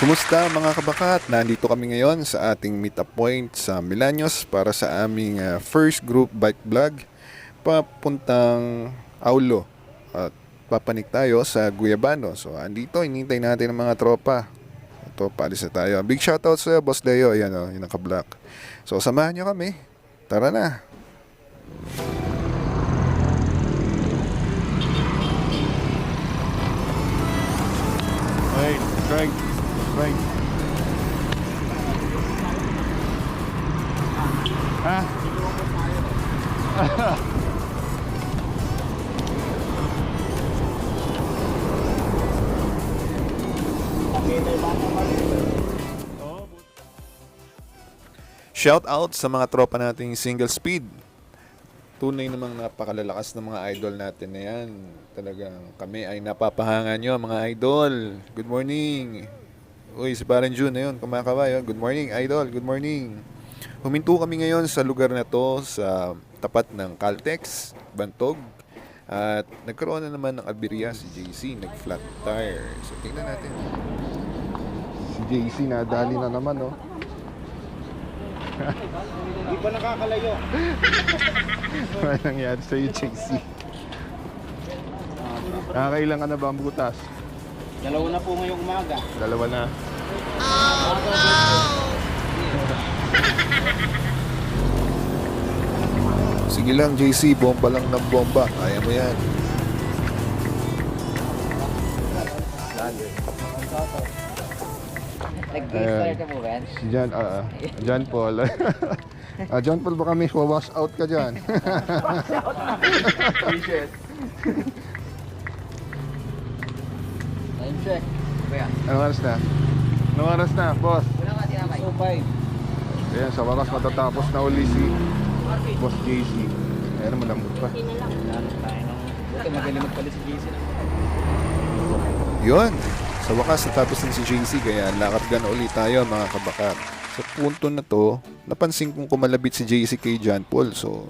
Kumusta mga kabakat? Nandito kami ngayon sa ating meet-up point sa Milanos para sa aming ah, first group bike vlog papuntang Aulo. At papanik tayo sa Guyabano. So andito, inintay natin ang mga tropa. Ito, paalis na tayo. Big shoutout sa Boss Leo. Ayan o, yung naka-black. So samahan nyo kami. Tara na. Right, right, right. Ah. Shout out sa mga tropa nating single speed. Tunay namang napakalalakas ng mga idol natin na yan. Talagang kami ay napapahanga nyo mga idol. Good morning. Uy, si Parang June na yun, kumakaway. Good morning, idol. Good morning. Huminto kami ngayon sa lugar na to sa tapat ng Caltex, Bantog. At nagkaroon na naman ng aberya si JC, nag-flat tire. So tingnan natin. Si JC nadali na naman, oh. Di ba nakakalayo? Ano nangyari sa'yo, JC? Nakakailan ka na ba ang butas? Dalawa na po ngayong umaga. Dalawa na. Sige lang, JC. Bomba lang ng bomba. Kaya mo yan. Nag-gay ka po yan? Si John, ah, ah, John Paul. ah, John Paul, baka may wash out ka dyan. Time check. Kuya, Anong oras na? Anong oras na, boss? wala ka tinamay. So, five. Ayan, sa wakas matatapos na uli si Boss JC. Ayan, malambot pa. Ano. Buti magalimot pala si Jason. Yun. Sa wakas, natapos din si JC kaya lakad gan ulit tayo mga kabakar. Sa punto na to, napansin kong kumalabit si JC kay John Paul. So,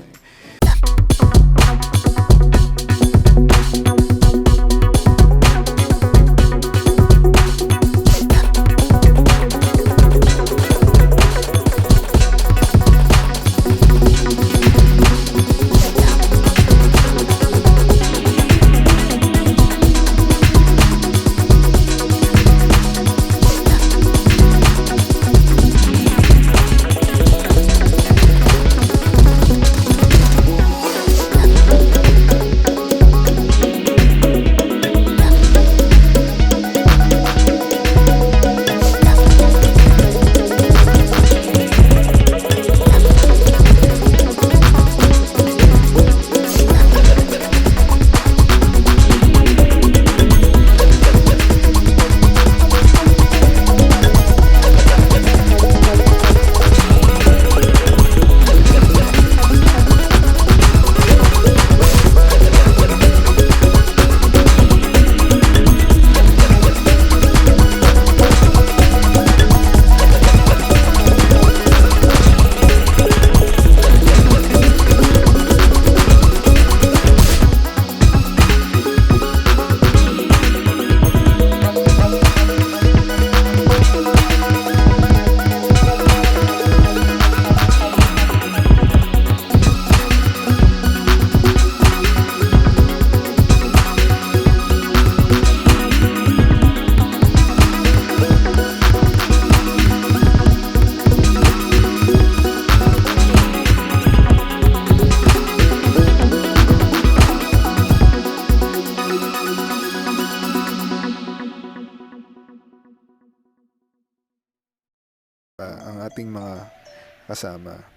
kasama.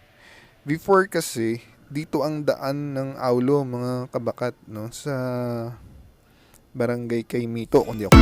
Before kasi, dito ang daan ng Aulo, mga kabakat, no? Sa barangay kay Mito, kung di ako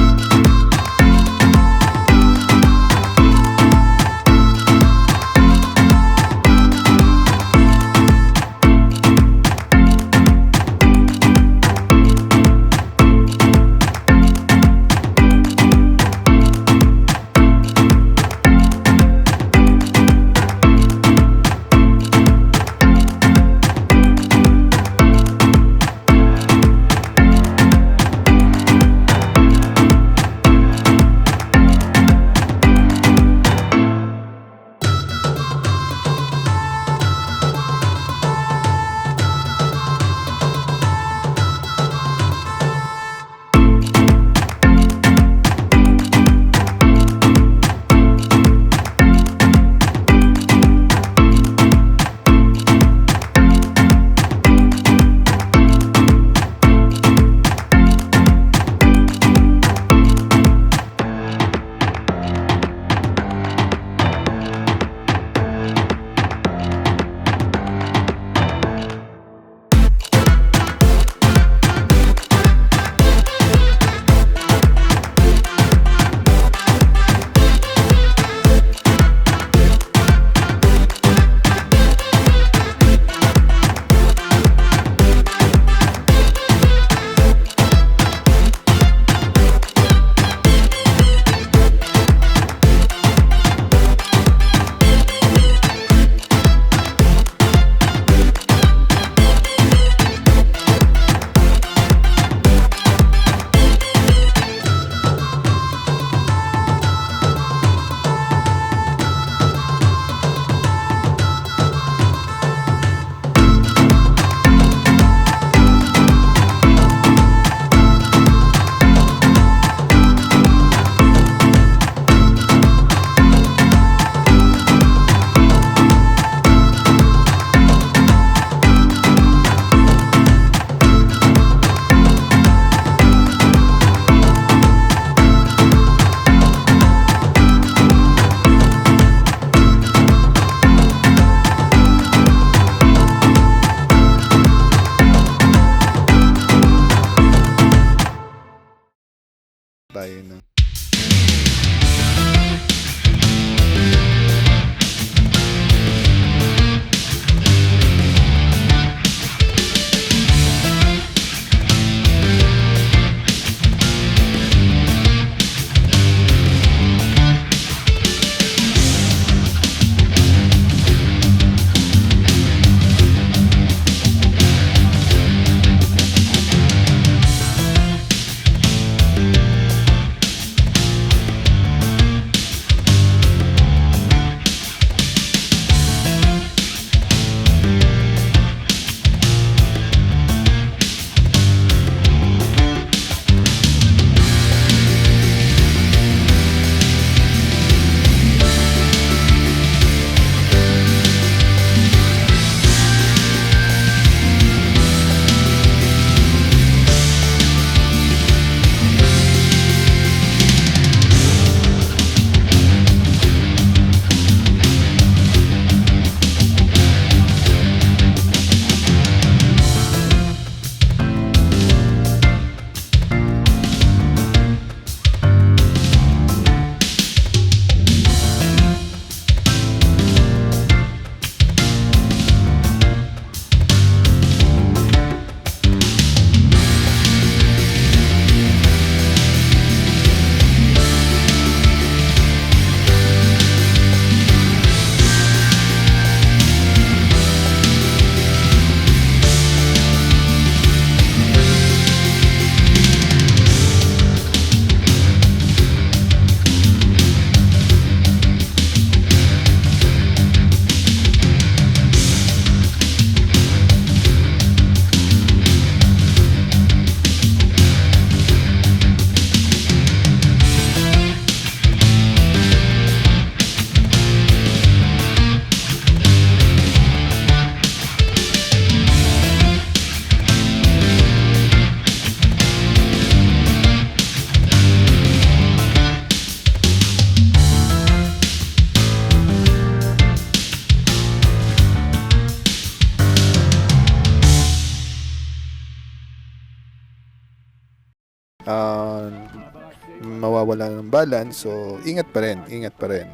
mawawala ng balance. So, ingat pa rin, ingat pa rin.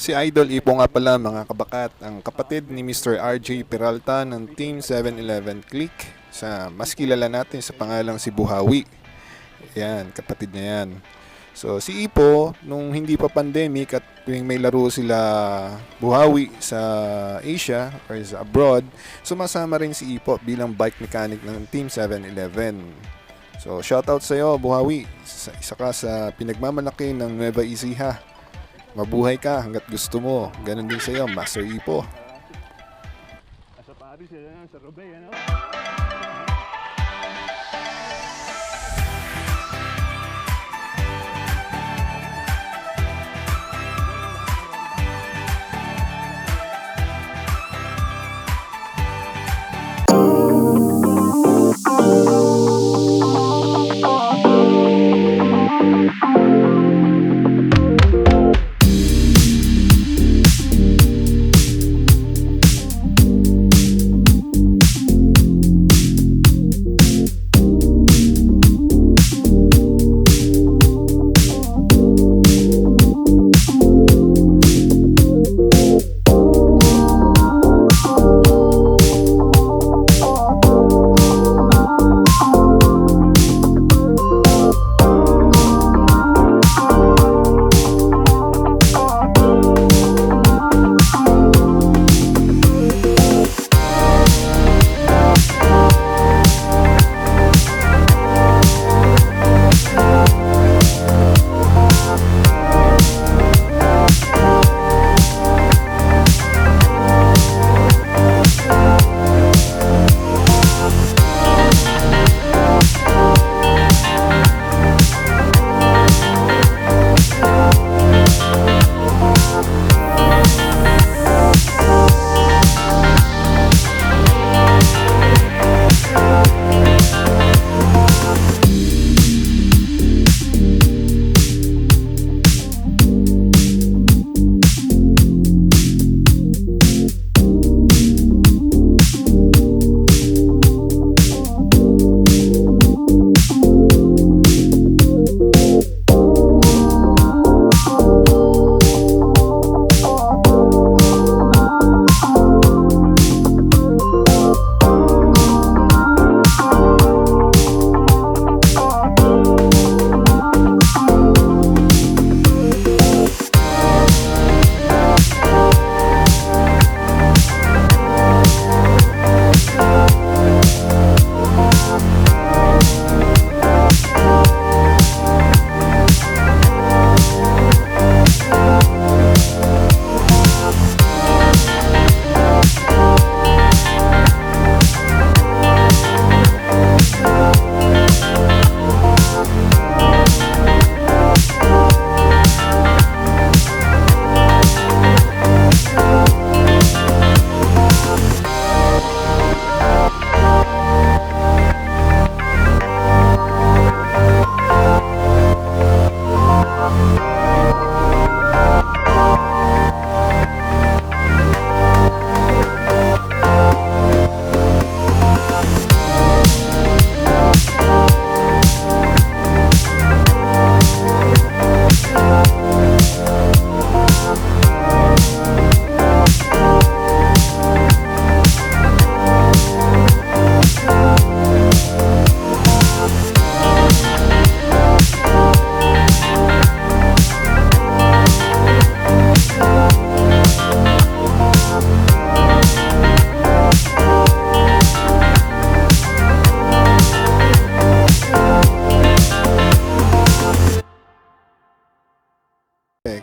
Si Idol Ipo nga pala mga kabakat, ang kapatid ni Mr. RJ Peralta ng Team 711 Click sa mas kilala natin sa pangalang si Buhawi. Yan, kapatid niya yan. So si Ipo, nung hindi pa pandemic at tuwing may laro sila Buhawi sa Asia or sa abroad, sumasama rin si Ipo bilang bike mechanic ng Team 711. So shoutout sa iyo Buhawi, isa, ka sa pinagmamalaki ng Nueva Ecija. Mabuhay ka hanggat gusto mo. Ganon din sa iyo, Master Ipo. Sa Paris, sa Roubaix, ano?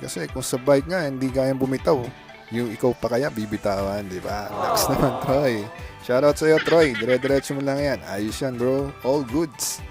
Kasi kung sa bike nga, hindi kayang bumitaw. Yung ikaw pa kaya bibitawan, di ba? Lakas naman, Troy. Shoutout sa'yo, Troy. Dire-diretso mo lang yan. Ayos yan, bro. All goods.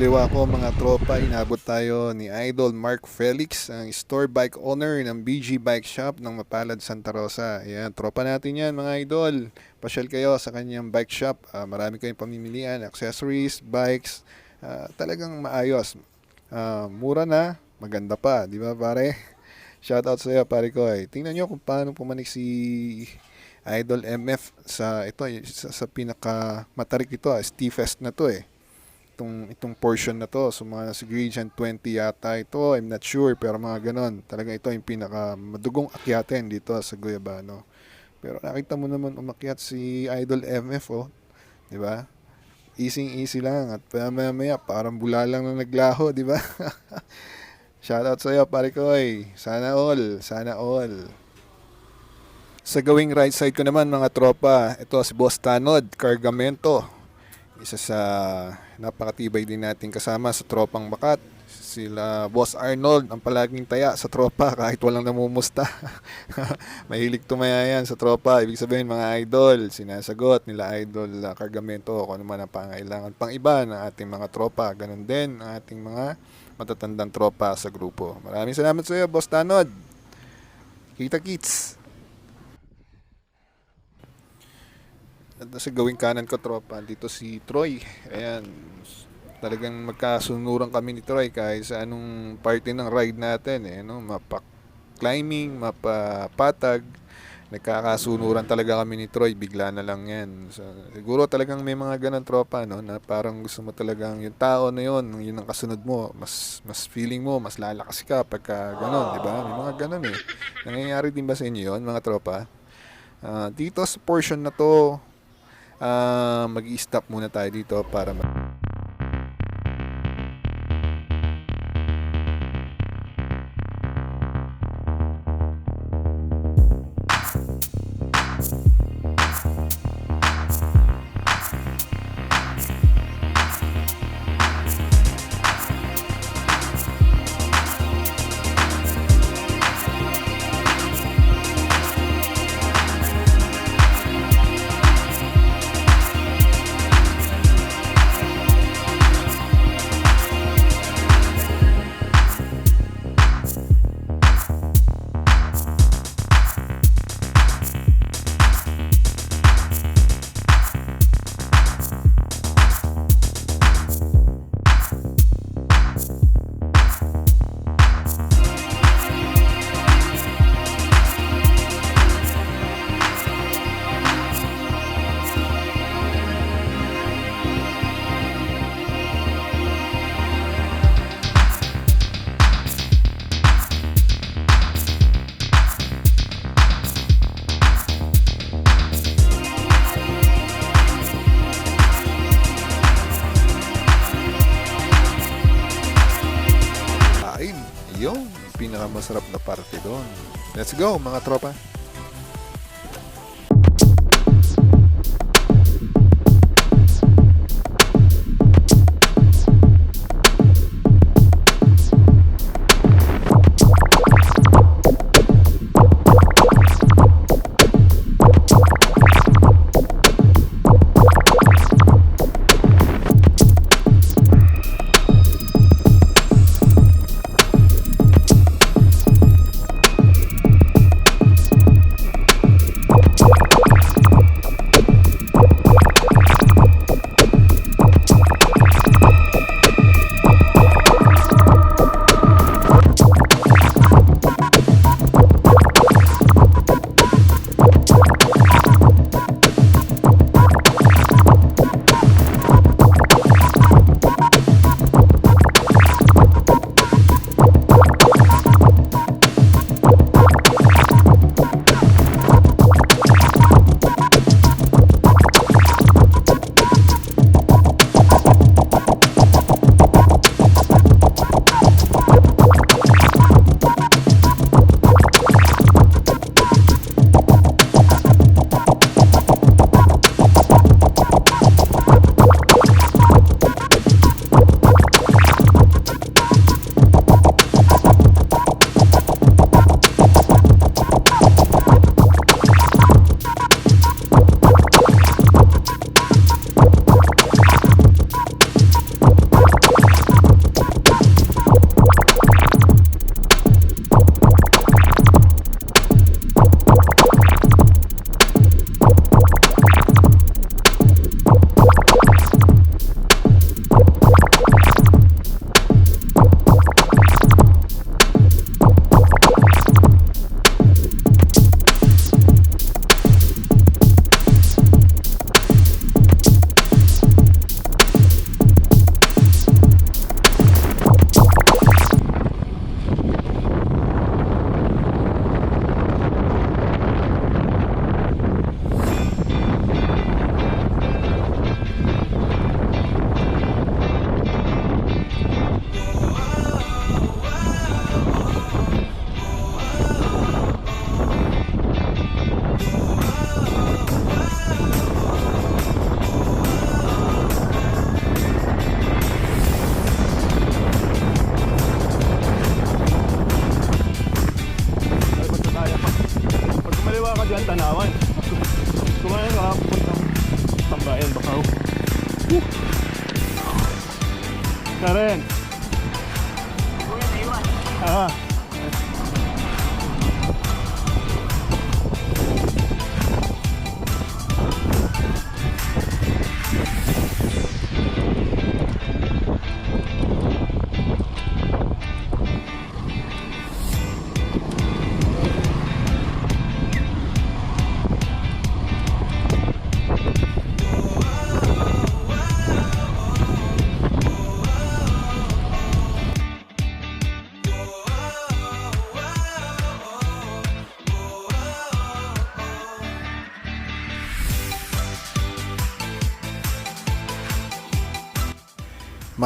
Kaliwa ko mga tropa, inabot tayo ni Idol Mark Felix, ang store bike owner ng BG Bike Shop ng Mapalad Santa Rosa. Ayan, tropa natin yan mga idol. Pasyal kayo sa kanyang bike shop. Ah, marami kayong pamimilian, accessories, bikes. Ah, talagang maayos. Ah, mura na, maganda pa, di ba pare? Shoutout sa iyo pare ko. Eh. Tingnan nyo kung paano pumanik si Idol MF sa ito sa, sa pinaka matarik ito, ah, stiffest na to eh itong itong portion na to. So mga siguro dyan 20 yata ito. I'm not sure pero mga ganon. Talaga ito yung pinaka madugong akyatin dito sa Guyabano pero nakita mo naman umakyat si Idol MF oh. Di ba? Easy easy lang at maya maya parang bula lang na naglaho di ba? Shoutout sa iyo pare ko sana all sana all. Sa gawing right side ko naman mga tropa ito si Boss Tanod Cargamento isa sa napakatibay din nating kasama sa tropang bakat. Sila Boss Arnold, ang palaging taya sa tropa kahit walang namumusta. Mahilig tumaya yan sa tropa. Ibig sabihin mga idol, sinasagot nila idol uh, Cargamento kung ano man ang pangailangan pang iba ng ating mga tropa. Ganon din ang ating mga matatandang tropa sa grupo. Maraming salamat sa iyo, Boss Tanod. Kita kits. At sa gawing kanan ko tropa, dito si Troy. Ayan, talagang magkasunuran kami ni Troy kahit sa anong party ng ride natin. Eh, no? Mapa climbing, mapa patag. Nagkakasunuran talaga kami ni Troy, bigla na lang yan. So, siguro talagang may mga ganang tropa, no? Na parang gusto mo talagang yung tao na yun, yun ang kasunod mo. Mas, mas feeling mo, mas lalakas ka pagka ganon, di ba? May mga ganon eh. Nangyayari din ba sa inyo yun, mga tropa? Ah, dito sa portion na to, Ah, mag-i-stop muna tayo dito para ma- Let's go mga tropa!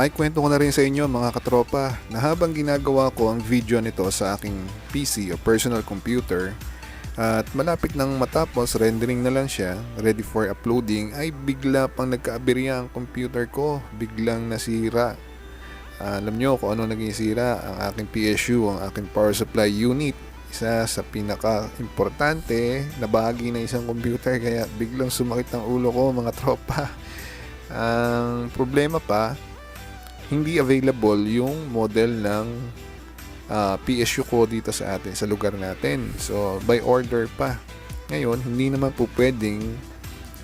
May kwento ko na rin sa inyo mga katropa na habang ginagawa ko ang video nito sa aking PC o personal computer at malapit nang matapos rendering na lang siya ready for uploading ay bigla pang nagkaaberya ang computer ko. Biglang nasira. Alam nyo kung ano naging sira? Ang aking PSU ang aking power supply unit. Isa sa pinaka importante na bahagi ng isang computer kaya biglang sumakit ang ulo ko mga tropa. Ang problema pa hindi available yung model ng ah, PSU ko dito sa atin, sa lugar natin. So, by order pa. Ngayon, hindi naman po pwedeng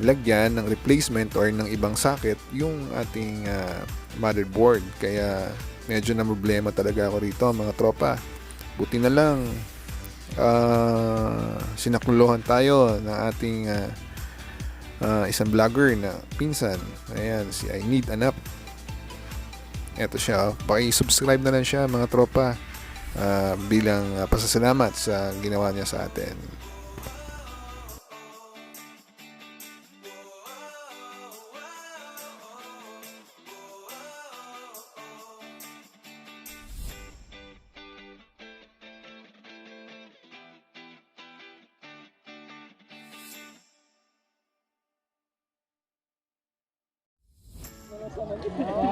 lagyan ng replacement or ng ibang socket yung ating ah, motherboard. Kaya, medyo na problema talaga ako rito, mga tropa. Buti na lang, ah, sinakuluhan tayo ng ating ah, ah, isang vlogger na pinsan. Ayan, si I Need an App eto siya, oh. paki-subscribe na lang siya mga tropa uh, bilang uh, pasasalamat sa ginawa niya sa atin.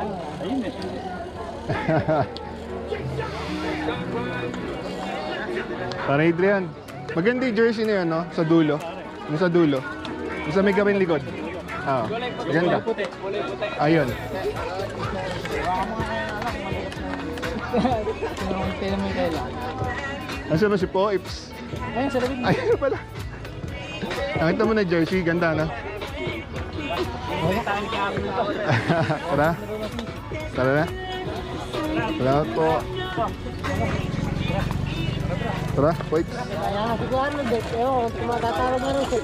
Para Adrian. Maganda yung jersey na yun, no? Sa dulo. Yung sa dulo. Yung sa may gawin likod. Ah, maganda. Ayun. Nasaan ba si Poips? Ayun, sa labig. Ayun pala. Nakita mo na jersey, ganda na. Tara. Tara na. Salamat po. Tara, na rin siya.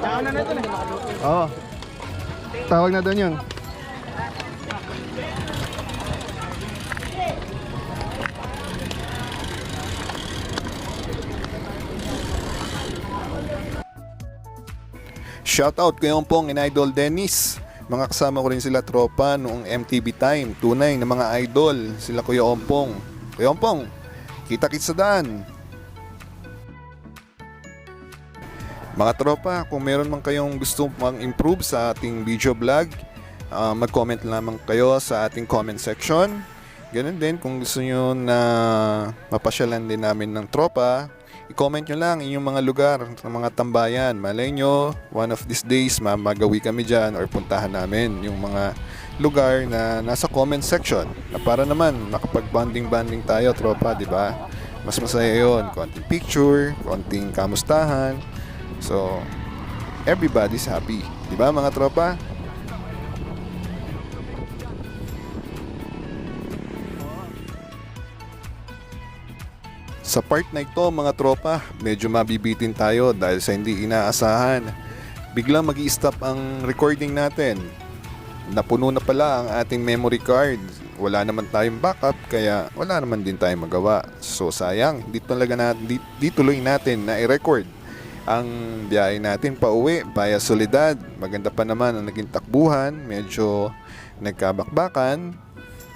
Tawag na. Oo. Doon yun. Shoutout kay Ompong and Idol Dennis. Mga kasama ko rin sila tropa noong MTV time. Tunay na mga idol. Sila Kuya Ompong. Kuya Ompong, kita-kits sa daan. Mga tropa, kung meron man kayong gusto mang improve sa ating video vlog, ah, mag-comment lamang kayo sa ating comment section. Ganun din, kung gusto nyo na mapasyalan din namin ng tropa, i-comment nyo lang inyong mga lugar mga tambayan. Malay nyo, one of these days, mamagawi kami dyan or puntahan namin yung mga lugar na nasa comment section. Na para naman, makapag-bonding-bonding tayo, tropa, di ba? Mas masaya yon Konting picture, konting kamustahan. So, everybody's happy. Di ba mga tropa? Sa part na ito mga tropa, medyo mabibitin tayo dahil sa hindi inaasahan. Biglang mag stop ang recording natin. Napuno na pala ang ating memory card. Wala naman tayong backup kaya wala naman din tayong magawa. So sayang, di talaga na, di, di tuloy natin na i-record ang biyahe natin pa uwi via Soledad. Maganda pa naman ang naging takbuhan, medyo nagkabakbakan.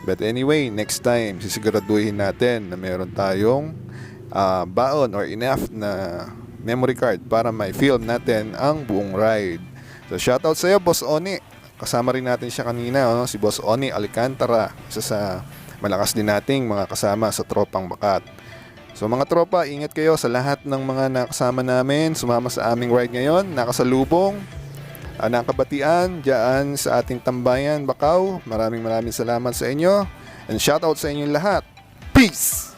But anyway, next time, sisiguraduhin natin na meron tayong ah, baon or enough na memory card para may film natin ang buong ride. So shoutout sa iyo, Boss Oni. Kasama rin natin siya kanina, oh, si Boss Oni Alcantara. Isa sa malakas din nating mga kasama sa Tropang Bakat. So mga tropa, ingat kayo sa lahat ng mga nakasama namin, sumama sa aming ride ngayon, nakasalubong, uh, nakabatian, dyan sa ating tambayan, Bakaw. Maraming maraming salamat sa inyo. And shoutout sa inyong lahat. Peace!